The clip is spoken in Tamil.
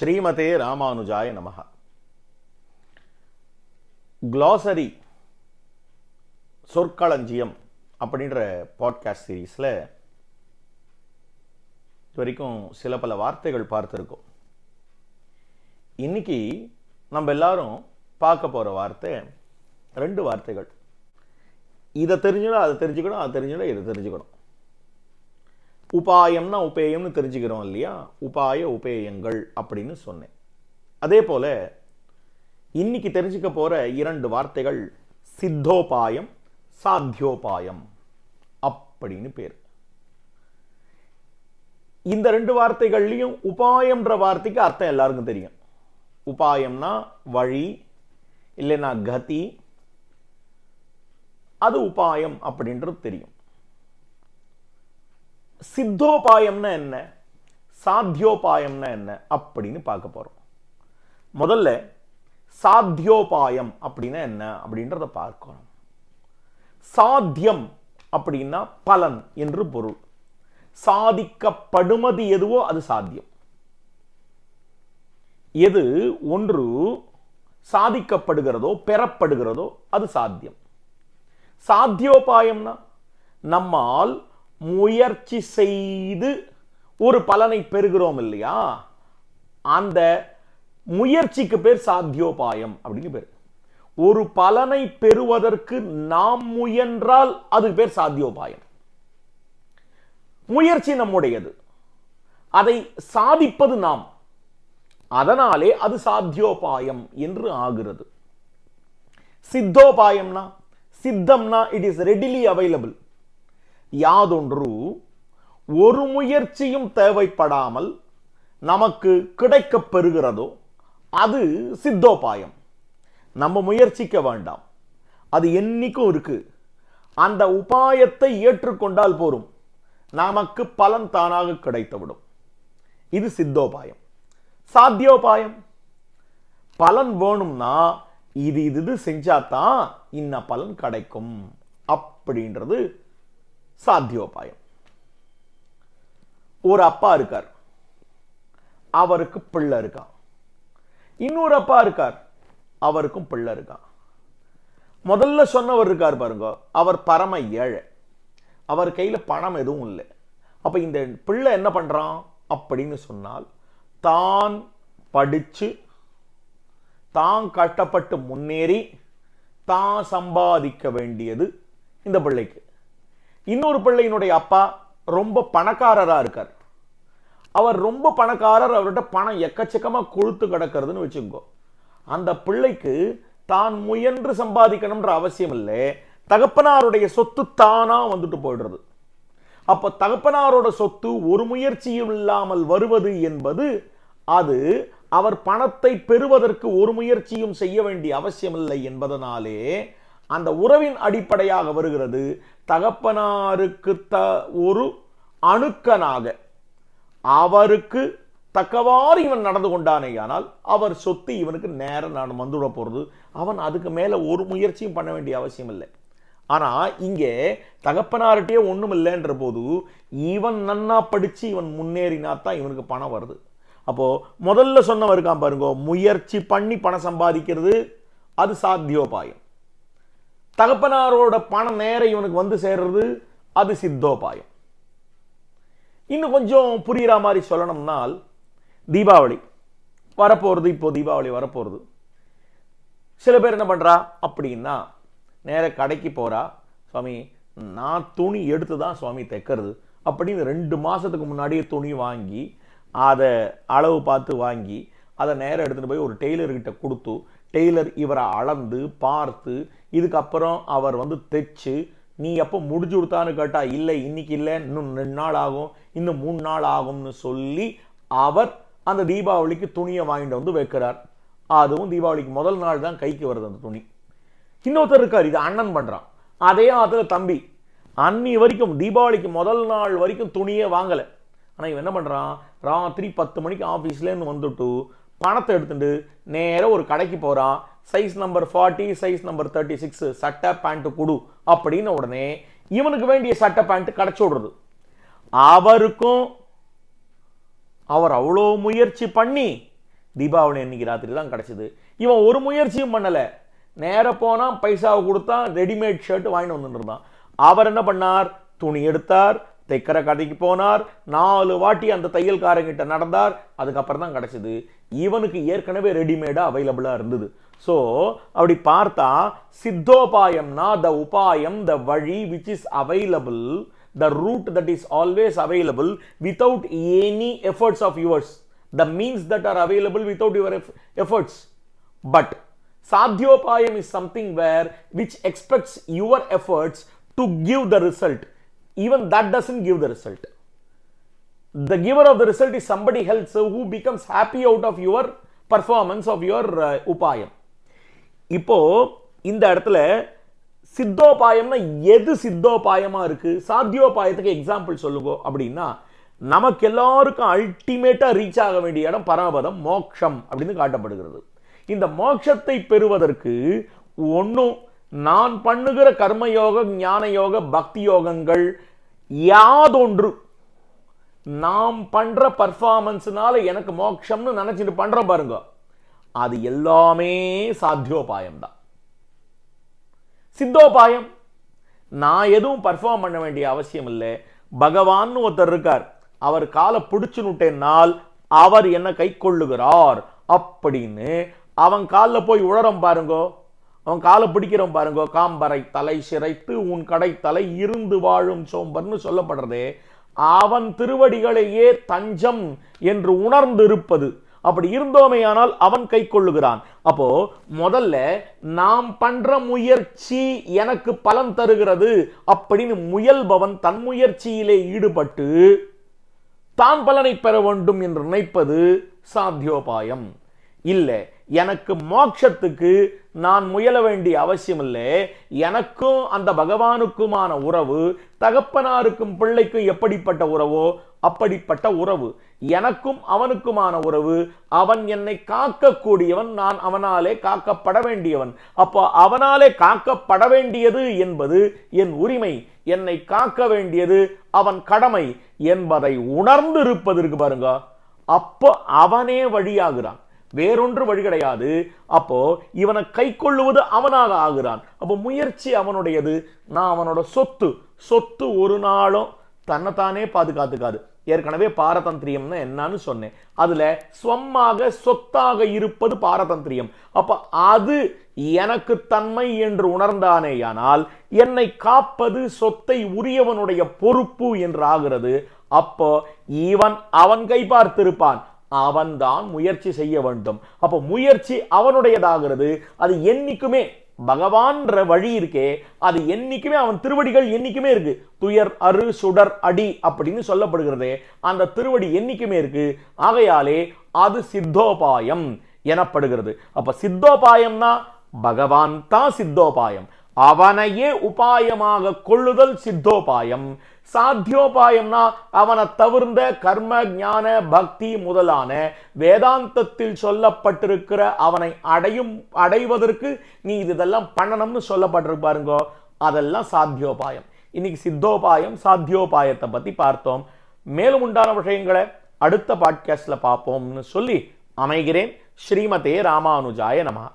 ஸ்ரீமதே ராமானுஜாய நமக க்ளாசரி சொற்களஞ்சியம் அப்படின்ற பாட்காஸ்ட் சீரீஸில் இது வரைக்கும் சில பல வார்த்தைகள் பார்த்துருக்கோம். இன்னைக்கு நம்ம எல்லாரும் பார்க்க போகிற வார்த்தை ரெண்டு வார்த்தைகள். இதை தெரிஞ்சுடும் அதை தெரிஞ்சுக்கணும் அதை தெரிஞ்சுடும் இதை தெரிஞ்சுக்கணும். உபாயம்னா உபேயம்னு தெரிஞ்சுக்கிறோம் இல்லையா? உபாய உபேயங்கள் அப்படின்னு சொன்னேன். அதே போல இன்னைக்கு தெரிஞ்சுக்க போற இரண்டு வார்த்தைகள் சித்தோபாயம் சாத்தியோபாயம் அப்படின்னு பேர். இந்த ரெண்டு வார்த்தைகள்லையும் உபாயம்ன்ற வார்த்தைக்கு அர்த்தம் எல்லாருக்கும் தெரியும். உபாயம்னா வழி இல்லைன்னா கதி அது உபாயம் அப்படின்றது தெரியும். சித்தோபாயம்னா என்ன? சாத்தியோபாயம்னா என்ன? அப்படின்னு பார்க்க போறோம். முதல்ல சாத்தியோபாயம் அப்படின்னா என்ன? அப்படின்றத பார்க்கணும். சாத்தியம் அப்படின்னா பலன் என்று பொருள். சாதிக்கப்படுமது எதுவோ அது சாத்தியம். எது ஒன்று சாதிக்கப்படுகிறதோ பெறப்படுகிறதோ அது சாத்தியம். சாத்தியோபாயம்னா நம்மால் முயற்சி செய்து ஒரு பலனை பெறுகிறோம் இல்லையா? அந்த முயற்சிக்கு பேர் சாத்தியோபாயம் அப்படின்னு பேர். ஒரு பலனை பெறுவதற்கு நாம் முயன்றால் அதுக்கு பேர் சாத்தியோபாயம். முயற்சி நம்முடையது. அதை சாதிப்பது நாம். அதனாலே அது சாத்தியோபாயம் என்று ஆகிறது. சித்தோபாயம்னா சித்தம்னா இட் இஸ் ரெடிலி அவைலபிள் யாதொன்று ஒரு முயற்சியும் தேவைப்படாமல் நமக்கு கிடைக்கப் பெறுகிறதோ அது சித்தோபாயம். நம்ம முயற்சிக்க வேண்டாம். அது என்னைக்கும் இருக்கு. அந்த உபாயத்தை ஏற்றுக்கொண்டால் போரும். நமக்கு பலன் தானாக கிடைத்துவிடும். இது சித்தோபாயம். சாத்தியோபாயம். பலன் வேணும்னா இது இது இது செஞ்சாதான் இன்ன பலன் கிடைக்கும். அப்படின்றது சாத்தியோபாயம். ஒரு அப்பா இருக்கார். அவருக்கு பிள்ளை இருக்கான் இன்னொரு அப்பா இருக்கார். அவருக்கும் பிள்ளை இருக்கான் முதல்ல சொன்னவர் இருக்கார் பாருங்க. அவர் பரம ஏழை. அவர் கையில பணம் எதுவும் இல்லை. அப்போ இந்த பிள்ளை என்ன பண்றான் அப்படின்னு சொன்னால் தான் படிச்சு தான் கஷ்டப்பட்டு முன்னேறி தான் சம்பாதிக்க வேண்டியது இந்த பிள்ளைக்கு. இன்னொரு பிள்ளையினுடைய அப்பா ரொம்ப பணக்காரராக இருக்கார். அவர் ரொம்ப பணக்காரர் அவர்கிட்ட பணம் எக்கச்சக்கமாக கொழுத்து கிடக்கிறதுன்னு வச்சுக்கோ. அந்த பிள்ளைக்கு தான் முயன்று சம்பாதிக்கணும்ன்ற அவசியம் இல்லை தகப்பனாருடைய சொத்து தானா வந்துட்டு போயிடுறது. அப்போ தகப்பனாரோட சொத்து ஒரு முயற்சியும் இல்லாமல் வருவது என்பது அது அவர் பணத்தை பெறுவதற்கு ஒரு முயற்சியும் செய்ய வேண்டிய அவசியமில்லை என்பதனாலே அந்த உறவின் அடிப்படையாக வருகிறது. தகப்பனாருக்கு த ஒரு அணுக்கனாக. அவருக்கு தக்கவாறு இவன் நடந்து கொண்டானேயானால் அவர் சொத்து இவனுக்கு நேரம் நான் வந்துவிட போகிறது அவன் அதுக்கு மேலே ஒரு முயற்சியும் பண்ண வேண்டிய அவசியம் இல்லை. ஆனால் இங்கே தகப்பனார்கிட்டே ஒன்றும் இல்லைன்ற போது இவன் நன்னா படித்து இவன் முன்னேறினா தான் இவனுக்கு பணம் வருது. அப்போது முதல்ல சொன்னவன் இருக்கான் பாருங்க முயற்சி பண்ணி பணம் சம்பாதிக்கிறது அது சாத்தியோபாயம். தகப்பனாரோட பணம் நேர இவனுக்கு வந்து சேர்றது அது சித்தோபாயம். இன்னும் கொஞ்சம் புரியுற மாதிரி சொல்லணும்னால் தீபாவளி. வரப்போகிறது இப்போ தீபாவளி வரப்போகிறது சில பேர் என்ன பண்றா? அப்படின்னா நேர கடைக்கு போறா சுவாமி நான் துணி எடுத்து தான் சுவாமி தைக்கிறது. அப்படின்னு ரெண்டு மாசத்துக்கு முன்னாடியே துணி வாங்கி அதை அளவு பார்த்து வாங்கி அதை நேரம் எடுத்துகிட்டு போய் ஒரு டெய்லர்கிட்ட கொடுத்து டெய்லர் இவரை அளந்து பார்த்து இதுக்கப்புறம் அவர் வந்து தைச்சு நீ எப்போ முடிஞ்சு கொடுத்தான்னு கேட்டால் இல்லை இன்னைக்கு இல்லை இன்னும் ரெண்டு நாள் ஆகும் இன்னும் மூணு நாள் ஆகும்னு சொல்லி அவர் அந்த தீபாவளிக்கு துணியை வாங்கிட்டு வந்து வைக்கிறார். அதுவும் தீபாவளிக்கு முதல் நாள் தான் கைக்கு வருது அந்த துணி. இன்னொருத்தர் இருக்கார் இது அண்ணன் பண்ணுறான் அதே அதுல தம்பி. அன்னி வரைக்கும் தீபாவளிக்கு முதல் நாள் வரைக்கும் துணியே வாங்கலை. ஆனால் இவன் என்ன பண்ணுறான் ராத்திரி பத்து மணிக்கு ஆஃபீஸ்லேருந்து வந்துட்டு பணத்தை எடுத்துட்டு நேராக ஒரு கடைக்கு போகிறான் size number forty size number thirty six சட்டை பேண்ட்டு கொடு அப்படின்னு உடனே இவனுக்கு வேண்டிய சட்டை பேண்ட்டு கிடச்சி விடுறது. அவருக்கும் அவர் அவ்வளோ முயற்சி பண்ணி தீபாவளி அன்னைக்கு ராத்திரி தான் கிடைச்சது. இவன் ஒரு முயற்சியும் பண்ணல. நேர போனால் பைசாவை கொடுத்தா ரெடிமேட் ஷர்ட் வாங்கிட்டு வந்துருந்தான் அவர் என்ன பண்ணார்? துணி எடுத்தார் தைக்கிற கடைக்கு போனார் நாலு வாட்டி அந்த தையல்காரங்கிட்ட நடந்தார் அதுக்கப்புறம் தான் கிடைச்சது. இவனுக்கு ஏற்கனவே ரெடிமேடாக அவைலபிளாக இருந்தது. ஸோ அப்படி பார்த்தா சித்தோபாயம்னா த உபாயம் த வழி which is available the route that is always available without any efforts of yours the means that are available without your efforts but சாத்தியோபாயம் is something where which expects your efforts to give the result even that doesn't give the result the giver of the result is somebody else who becomes happy out of your performance of your uh, upayam இப்போது இந்த இடத்துல சித்தோபாயம்னா எது சித்தோபாயமாக இருக்குது சாத்தியோபாயத்துக்கு எக்ஸாம்பிள் சொல்லுங்க. அப்படின்னா நமக்கு எல்லாருக்கும் அல்டிமேட்டாக ரீச் ஆக வேண்டிய இடம் பராபதம் மோக்ஷம் அப்படின்னு காட்டப்படுகிறது. இந்த மோட்சத்தை பெறுவதற்கு ஒன்றும் நான் பண்ணுகிற கர்மயோக ஞான யோக பக்தி யோகங்கள் யாதொன்று. நாம் பண்ணுற பர்ஃபார்மன்ஸ்னால எனக்கு மோட்சம்னு நினச்சிட்டு பண்ணுறோம் பாருங்க. அது எல்லாமே சாத்தியோபாயம் தான் சித்தோபாயம். நான் எதுவும் பர்ஃபார்ம் பண்ண வேண்டிய அவசியம் இல்லை. பகவான் ஒருத்தர் இருக்கார். அவர் காலை பிடிச்சு நுட்டேனால் அவர் என்ன கை கொள்ளுகிறார் அப்படின்னு அவன் காலில் போய் உழறம் பாருங்கோ. அவன் காலை பிடிக்கிறோம் பாருங்கோ. காம்பரை தலை சிறைத்து உன் கடை தலை இருந்து வாழும் சோம்பர்னு சொல்லப்படுறதே. அவன் திருவடிகளையே தஞ்சம் என்று உணர்ந்து இருப்பது அப்படி இருந்தோமையானால் அவன் கை கொள்ளுகிறான். அப்போ முதல்ல நாம் பண்ற முயற்சி எனக்கு பலன் தருகிறது அப்படின்னு முயல்பவன் தன் முயற்சியிலே ஈடுபட்டு தான் பலனை பெற வேண்டும் என்று நினைப்பது சாத்தியோபாயம். இல்லை. எனக்கு மோட்சத்துக்கு நான் முயல வேண்டிய அவசியம் இல்லை. எனக்கும் அந்த பகவானுக்குமான உறவு தகப்பனாருக்கும் பிள்ளைக்கும் எப்படிப்பட்ட உறவோ அப்படிப்பட்ட உறவு. எனக்கும் அவனுக்குமான உறவு அவன் என்னை காக்கக்கூடியவன் நான் அவனாலே காக்கப்பட வேண்டியவன். அப்போ அவனாலே காக்கப்பட வேண்டியது என்பது என் உரிமை. என்னை காக்க வேண்டியது அவன் கடமை என்பதை உணர்ந்து இருப்பதற்கு பாருங்க. அப்போ அவனே வழியாகிறான். வேறொன்று வழி கிடையாது அப்போ இவனை கை கொள்ளுவது அவனாக ஆகிறான். அப்போ முயற்சி அவனுடையது. நான் அவனோட சொத்து. சொத்து ஒரு நாளும் தன்னைத்தானே பாதுகாத்துக்காது. ஏற்கனவே பாரதந்திரியம்னா என்னன்னு சொன்னேன். அதுல ஸ்வமாக சொத்தாக இருப்பது பாரதந்திரியம். அப்ப அது எனக்கு தன்மை என்று உணர்ந்தானேயானால் என்னை காப்பது சொத்தை உரியவனுடைய பொறுப்பு என்று ஆகிறது. அப்போ இவன் அவன் கை பார்த்திருப்பான். அவன்தான் முயற்சி செய்ய வேண்டும். அப்போ முயற்சி அவனுடையதாகிறது. அது என்னைக்குமே பகவான்ற வழி இருக்கே அது என்னைக்குமே அவன் திருவடிகள் என்னைக்குமே இருக்கு. துயர் அரு சுடர் அடி அப்படின்னு சொல்லப்படுகிறதே அந்த திருவடி என்னைக்குமே இருக்கு. ஆகையாலே அது சித்தோபாயம் எனப்படுகிறது. அப்ப சித்தோபாயம்னா பகவான் தான் சித்தோபாயம். அவனையே உபாயமாக கொள்ளுதல் சித்தோபாயம். சாத்தியோபாயம்னா அவனை தவிர்ந்த கர்ம ஞான பக்தி முதலான வேதாந்தத்தில் சொல்லப்பட்டிருக்கிற அவனை அடையும் அடைவதற்கு நீ இதெல்லாம் பண்ணணும்னு சொல்லப்பட்டிருக்கு பாருங்க. அதெல்லாம் சாத்தியோபாயம். இன்னைக்கு சித்தோபாயம் சாத்தியோபாயத்தை பத்தி பார்த்தோம். மேலும் உண்டான விஷயங்களை அடுத்த பாட்காஸ்டில் பார்ப்போம்னு சொல்லி அமைகிறேன். ஸ்ரீமதே ராமானுஜாய நமா.